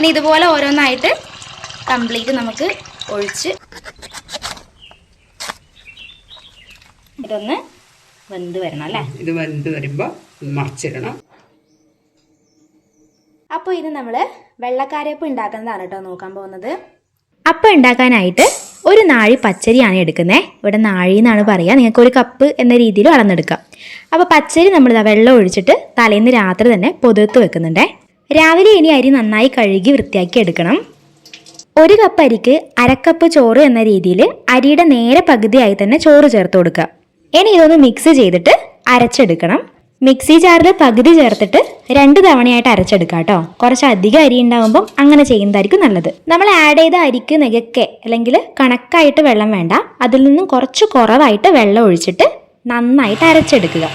ഇനി ഇതുപോലെ ഓരോന്നായിട്ട് കംപ്ലീറ്റ് നമുക്ക് ഒഴിച്ച് ഇതൊന്ന് വെന്ത് വരണം അല്ലേ? ഇത് വെന്ത് വരുമ്പോൾ മറിച്ചിടണം. അപ്പോൾ ഇത് നമ്മൾ വെള്ളക്കാരപ്പ് ഉണ്ടാക്കുന്നതാണ് കേട്ടോ നോക്കാൻ പോകുന്നത്. അപ്പം ഉണ്ടാക്കാനായിട്ട് ഒരു നാഴി പച്ചരിയാണ് എടുക്കുന്നത് ഇവിടെ നാഴി എന്നാണ് പറയുക. നിങ്ങൾക്ക് ഒരു കപ്പ് എന്ന രീതിയിൽ അളന്നെടുക്കാം. അപ്പോൾ പച്ചരി നമ്മൾ വെള്ളം ഒഴിച്ചിട്ട് തലേന്ന് രാത്രി തന്നെ പൊതിർത്ത് വെക്കുന്നുണ്ടേ. രാവിലെ ഇനി അരി നന്നായി കഴുകി വൃത്തിയാക്കി എടുക്കണം. ഒരു കപ്പ് അരിക്ക് അരക്കപ്പ് ചോറ് എന്ന രീതിയിൽ അരിയുടെ നേരെ പകുതിയായി തന്നെ ചോറ് ചേർത്ത് കൊടുക്കുക. ഇനി ഇതൊന്ന് മിക്സ് ചെയ്തിട്ട് അരച്ചെടുക്കണം. മിക്സി ജാറിൽ പകുതി ചേർത്തിട്ട് രണ്ട് തവണയായിട്ട് അരച്ചെടുക്കാം കേട്ടോ. കുറച്ച് അധികം അരി ഉണ്ടാവുമ്പം അങ്ങനെ ചെയ്യുന്നതായിരിക്കും നല്ലത്. നമ്മൾ ആഡ് ചെയ്ത അരിക്ക് നികക്കെ അല്ലെങ്കിൽ കണക്കായിട്ട് വെള്ളം വേണ്ട. അതിൽ നിന്നും കുറച്ച് കുറവായിട്ട് വെള്ളം ഒഴിച്ചിട്ട് നന്നായിട്ട് അരച്ചെടുക്കുക.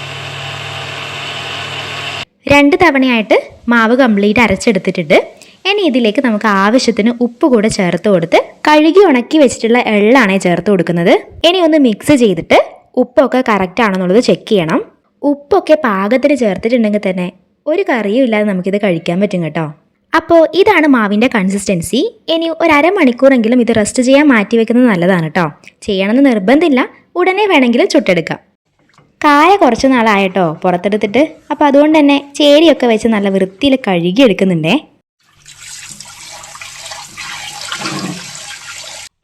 രണ്ട് തവണയായിട്ട് മാവ് കംപ്ലീറ്റ് അരച്ചെടുത്തിട്ടുണ്ട്. ഇനി ഇതിലേക്ക് നമുക്ക് ആവശ്യത്തിന് ഉപ്പ് കൂടെ ചേർത്ത് കൊടുത്ത് കഴുകി ഉണക്കി വെച്ചിട്ടുള്ള എള്ളാണ് ചേർത്ത് കൊടുക്കുന്നത്. ഇനി ഒന്ന് മിക്സ് ചെയ്തിട്ട് ഉപ്പൊക്കെ കറക്റ്റ് ആണെന്നുള്ളത് ചെക്ക് ചെയ്യണം. ഉപ്പൊക്കെ പാകത്തിന് ചേർത്തിട്ടുണ്ടെങ്കിൽ തന്നെ ഒരു കറിയും ഇല്ലാതെ നമുക്കിത് കഴിക്കാൻ പറ്റും കേട്ടോ. അപ്പോൾ ഇതാണ് മാവിന്റെ കൺസിസ്റ്റൻസി ഇനി ഒരു അരമണിക്കൂറെങ്കിലും ഇത് റെസ്റ്റ് ചെയ്യാൻ മാറ്റി വെക്കുന്നത് നല്ലതാണ് കേട്ടോ. ചെയ്യണമെന്ന് നിർബന്ധമില്ല. ഉടനെ വേണമെങ്കിലും ചുട്ടെടുക്കാം. കായ കുറച്ച് നാളായിട്ടോ പുറത്തെടുത്തിട്ട്. അപ്പോൾ അതുകൊണ്ട് തന്നെ ചേരിയൊക്കെ വെച്ച് നല്ല വൃത്തിയിൽ കഴുകി എടുക്കുന്നുണ്ടേ.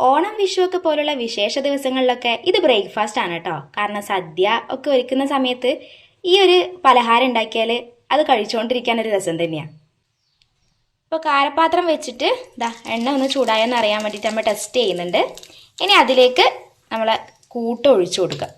ഓണം വിഷു ഒക്കെ പോലുള്ള വിശേഷ ദിവസങ്ങളിലൊക്കെ ഇത് ബ്രേക്ക്ഫാസ്റ്റ് ആണ് കേട്ടോ. കാരണം സദ്യ ഒക്കെ ഒരുക്കുന്ന സമയത്ത് ഈ ഒരു പലഹാരം ഉണ്ടാക്കിയാൽ അത് കഴിച്ചുകൊണ്ടിരിക്കാൻ ഒരു രസം തന്നെയാണ് ഇപ്പോൾ കാരപാത്രം വെച്ചിട്ട് ദാ എണ്ണ ഒന്ന് ചൂടായെന്ന് അറിയാൻ വേണ്ടിയിട്ട് നമ്മൾ ടെസ്റ്റ് ചെയ്യുന്നുണ്ട്. ഇനി അതിലേക്ക് നമ്മൾ കൂട്ട് ഒഴിച്ചു കൊടുക്കുക.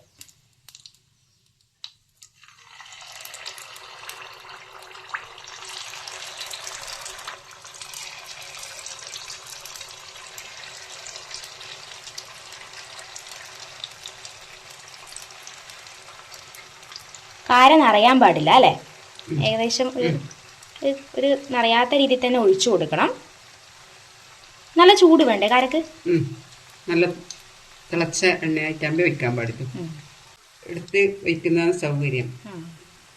കാര നിറയാൻ പാടില്ല അല്ലേ? ഏകദേശം ഒരു ഒരു- നിറയാത്ത രീതിയിൽ തന്നെ ഒഴിച്ചു കൊടുക്കണം. നല്ല ചൂട് വേണ്ടേ കാരക്ക്. നല്ല തിളച്ച എണ്ണയായിട്ടാകുമ്പോൾ വെക്കാൻ പാടില്ല. എടുത്ത് വയ്ക്കുന്നതാണ് സൗകര്യം.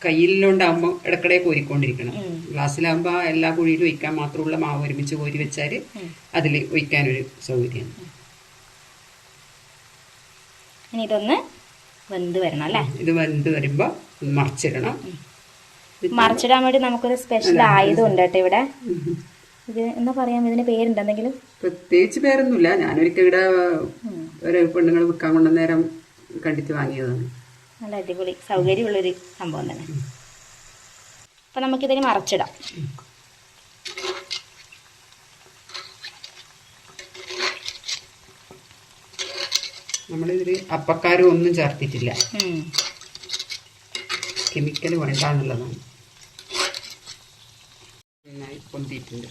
കയ്യിലുണ്ടാകുമ്പോൾ ഇടക്കിടെ കോരിക്കൊണ്ടിരിക്കണം. ഗ്ലാസ്സിലാകുമ്പോൾ എല്ലാ കുഴിയിലും ഒഴിക്കാൻ മാത്രമുള്ള മാവ് ഒരുമിച്ച് കോരി വെച്ചാൽ അതിൽ ഒഴിക്കാനൊരു സൗകര്യം. ഇനി ഇതൊന്ന് വെന്ത് വരണം അല്ലേ? ഇത് വെന്ത് വരുമ്പോൾ മറിച്ചിടണം. മറിച്ചിടാൻ വേണ്ടി നമുക്കൊരു സ്പെഷ്യൽ ആയുധം ഉണ്ട് കേട്ടോ ഇവിടെ. ഇത് എന്താ പറയാം? ഇതിന് പേരുണ്ട് എന്തെങ്കിലും പ്രത്യേകിച്ച് പേരൊന്നുമില്ല. ഞാനൊരിക്കൽ ഇവിടെ ഒരു പെണ്ണുങ്ങൾ വിൽക്കാൻ കൊണ്ട നേരം കണ്ടിട്ട് വാങ്ങിയതാണ്. നല്ല അടിപൊളി സൗകര്യമുള്ളൊരു സംഭവം തന്നെ. അപ്പം നമുക്കിതിന് മറച്ചിടാം. നമ്മളിതിൽ അപ്പക്കാരും ഒന്നും ചേർത്തിട്ടില്ല. കെമിക്കൽ വേണ്ടാന്നുള്ളതാണ് നന്നായി പൊന്തിയിട്ടുണ്ട്.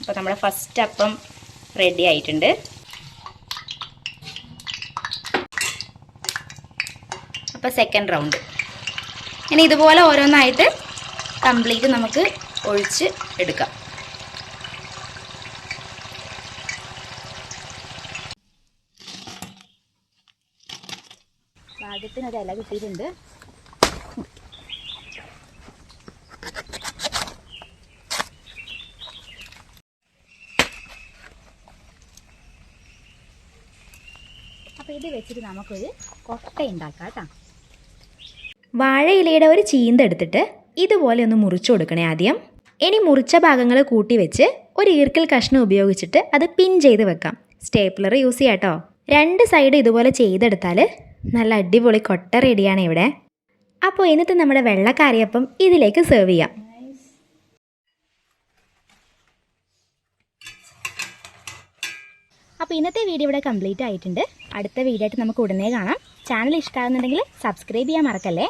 അപ്പോൾ നമ്മുടെ ഫസ്റ്റ് അപ്പം റെഡി ആയിട്ടുണ്ട്. അപ്പോൾ സെക്കൻഡ് റൗണ്ട് ഇനി ഇതുപോലെ ഓരോന്നായിട്ട് കംപ്ലീറ്റ് നമുക്ക് ഒഴിച്ച് എടുക്കാം. ഭാഗ്യത്തിന് ഒരു ഇല കിട്ടിയിട്ടുണ്ട്. അപ്പോൾ ഇത് വെച്ചിട്ട് നമുക്കൊരു കൊട്ട ഉണ്ടാക്കാം കേട്ടോ. വാഴയിലയുടെ ഒരു ചീന്ത എടുത്തിട്ട് ഇതുപോലെ ഒന്ന് മുറിച്ചു കൊടുക്കണേ ആദ്യം. ഇനി മുറിച്ച ഭാഗങ്ങൾ കൂട്ടി വെച്ച് ഒരു ഈർക്കൽ കഷ്ണം ഉപയോഗിച്ചിട്ട് അത് പിൻ ചെയ്ത് വെക്കാം. സ്റ്റേപ്ലർ യൂസ് ചെയ്യാം കേട്ടോ. രണ്ട് സൈഡ് ഇതുപോലെ ചെയ്തെടുത്താൽ നല്ല അടിപൊളി കൊട്ട റെഡിയാണ് ഇവിടെ. അപ്പോൾ ഇന്നത്തെ നമ്മുടെ വെള്ളക്കാരിയപ്പം ഇതിലേക്ക് സെർവ് ചെയ്യാം. അപ്പോൾ ഇന്നത്തെ വീഡിയോ ഇവിടെ കംപ്ലീറ്റ് ആയിട്ടുണ്ട്. അടുത്ത വീഡിയോ ആയിട്ട് നമുക്ക് ഉടനെ കാണാം. ചാനൽ ഇഷ്ടമാകുന്നുണ്ടെങ്കിൽ സബ്സ്ക്രൈബ് ചെയ്യാൻ മറക്കല്ലേ?